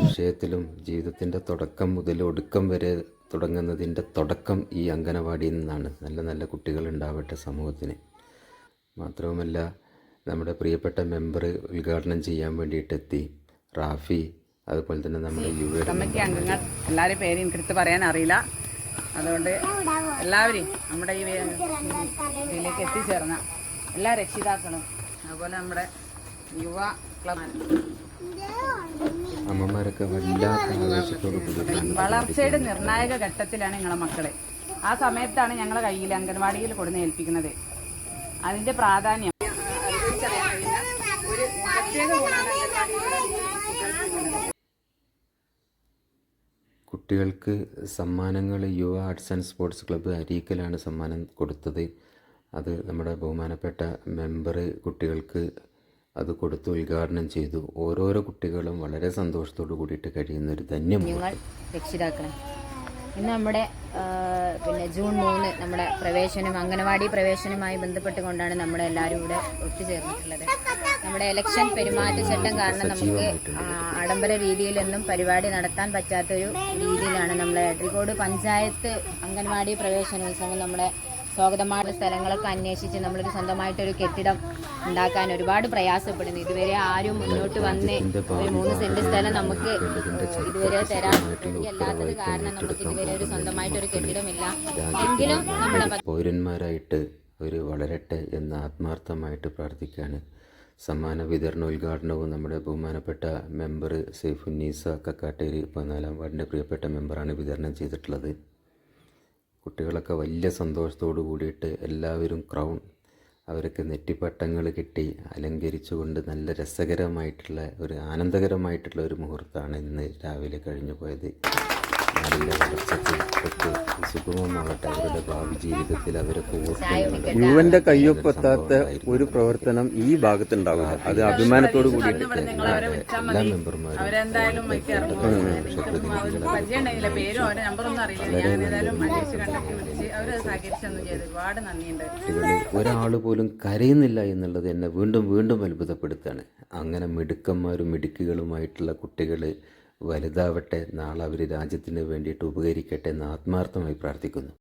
വിജയത്തിലും ജീവിതത്തിന്റെ തുടക്കം മുതൽ ഒടുക്കം വരെ തുടങ്ങുന്നതിന്റെ തുടക്കം ഈ അംഗനവാടിയിൽ നിന്നാണ്. നല്ല നല്ല കുട്ടികൾ ഉണ്ടാവട്ടെ സമൂഹത്തിന്. മാത്രവുമല്ല നമ്മുടെ പ്രിയപ്പെട്ട മെമ്പർ ഉദ്ഘാടനം ചെയ്യാൻ വേണ്ടിയിട്ട് എത്തി. റാഫി അതുപോലെ തന്നെ നമ്മുടെ യു കമ്മിറ്റി അംഗങ്ങൾ എല്ലാവരും പേര് എനിക്കെടുത്ത് പറയാൻ അറിയില്ല. അതുകൊണ്ട് എല്ലാവരെയും നമ്മുടെ ഈ വേദിയിലേക്ക് ഇതിലേക്ക് എത്തിച്ചേർന്ന എല്ലാ രക്ഷിതാക്കളും അതുപോലെ നമ്മുടെ യുവ ക്ലബ് അമ്മമാരൊക്കെ വല്ലാത്ത ആവേശത്തോട് കൂടിയിട്ടാണ് വളർച്ചയുടെ നിർണായക ഘട്ടത്തിലാണ് ഞങ്ങളെ മക്കളെ. ആ സമയത്താണ് ഞങ്ങളെ കയ്യിൽ അംഗൻവാടിയിൽ കൊടുന്ന് ഏൽപ്പിക്കുന്നത്. അതിന്റെ പ്രാധാന്യം. കുട്ടികൾക്ക് സമ്മാനങ്ങൾ Yuva arts and sports club അരീക്കലാണ് സമ്മാനം കൊടുത്തത്. അത് നമ്മുടെ ബഹുമാനപ്പെട്ട മെമ്പർ കുട്ടികൾക്ക് അത് കൊടുത്ത് ഉദ്ഘാടനം ചെയ്തു. ഓരോരോ കുട്ടികളും വളരെ സന്തോഷത്തോടു കൂടിയിട്ട് കഴിയുന്ന ഒരു ധന്യം രക്ഷിതാക്കളെ ഇന്ന് നമ്മുടെ പിന്നെ ജൂൺ മൂന്ന് നമ്മുടെ പ്രവേശനം അംഗനവാടി പ്രവേശനവുമായി ബന്ധപ്പെട്ടുകൊണ്ടാണ് നമ്മൾ എല്ലാവരും ഇവിടെ ഒത്തുചേർന്നിട്ടുള്ളത്. നമ്മുടെ ഇലക്ഷൻ പെരുമാറ്റച്ചട്ടം കാരണം നമുക്ക് ആഡംബര രീതിയിലൊന്നും പരിപാടി നടത്താൻ പറ്റാത്തൊരു രീതിയിലാണ് നമ്മളെ എട്രിക്കോട് പഞ്ചായത്ത് അംഗൻവാടി പ്രവേശനോത്സവം നമ്മുടെ സ്വാഗതമായ സ്ഥലങ്ങളൊക്കെ അന്വേഷിച്ച് നമ്മളൊരു സ്വന്തമായിട്ടൊരു കെട്ടിടം ഉണ്ടാക്കാൻ ഒരുപാട് പ്രയാസപ്പെടുന്നു. ഇതുവരെ ആരും മുന്നോട്ട് വന്ന് ഒരു മൂന്ന് സെന്റ് സ്ഥലം നമുക്ക് ഇതുവരെ തരാൻ അല്ലാത്തത് കാരണം നമുക്ക് ഇതുവരെ ഒരു സ്വന്തമായിട്ടൊരു കെട്ടിടമില്ല. എങ്കിലും നമ്മുടെ പൗരന്മാരായിട്ട് ഒരു വളരട്ടെ എന്ന് ആത്മാർത്ഥമായിട്ട് പ്രാർത്ഥിക്കുകയാണ് സമ്മാന വിതരണ ഉദ്ഘാടനവും നമ്മുടെ ബഹുമാനപ്പെട്ട മെമ്പർ സെയ്ഫുന്നീസ കക്കാട്ടേരി പതിനാലാം വാർഡിന്റെ പ്രിയപ്പെട്ട മെമ്പറാണ് വിതരണം ചെയ്തിട്ടുള്ളത്. കുട്ടികളൊക്കെ വലിയ സന്തോഷത്തോടു കൂടിയിട്ട് എല്ലാവരും ക്രൗൺ അവർക്ക് നെറ്റിപ്പട്ടങ്ങൾ കിട്ടി അലങ്കരിച്ചുകൊണ്ട് നല്ല രസകരമായിട്ടുള്ള ഒരു ആനന്ദകരമായിട്ടുള്ള ഒരു മുഹൂർത്തമാണ് ഇന്ന് രാവിലെ കഴിഞ്ഞു പോയത്. നല്ല വളർച്ചയ്ക്ക് ഒക്കെ അവരുടെ ഭാവി ജീവിതത്തിൽ അവരൊക്കെ ഓർക്കുന്നത് മുഴുവന്റെ കയ്യൊപ്പെത്താത്ത ഒരു പ്രവർത്തനം ഈ ഭാഗത്തുണ്ടാവില്ല അത് അഭിമാനത്തോട് കൂടി എല്ലാ മെമ്പർമാരും ഒരാൾ പോലും കരയുന്നില്ല എന്നുള്ളത് എന്നെ വീണ്ടും വീണ്ടും അത്ഭുതപ്പെടുത്താണ് അങ്ങനെ മിടുക്കന്മാരും മിടുക്കുകളുമായിട്ടുള്ള കുട്ടികൾ വലുതാവട്ടെ നാളെ അവർ രാജ്യത്തിന് വേണ്ടിയിട്ട് ഉപകരിക്കട്ടെ എന്ന് ആത്മാർത്ഥമായി പ്രാർത്ഥിക്കുന്നു.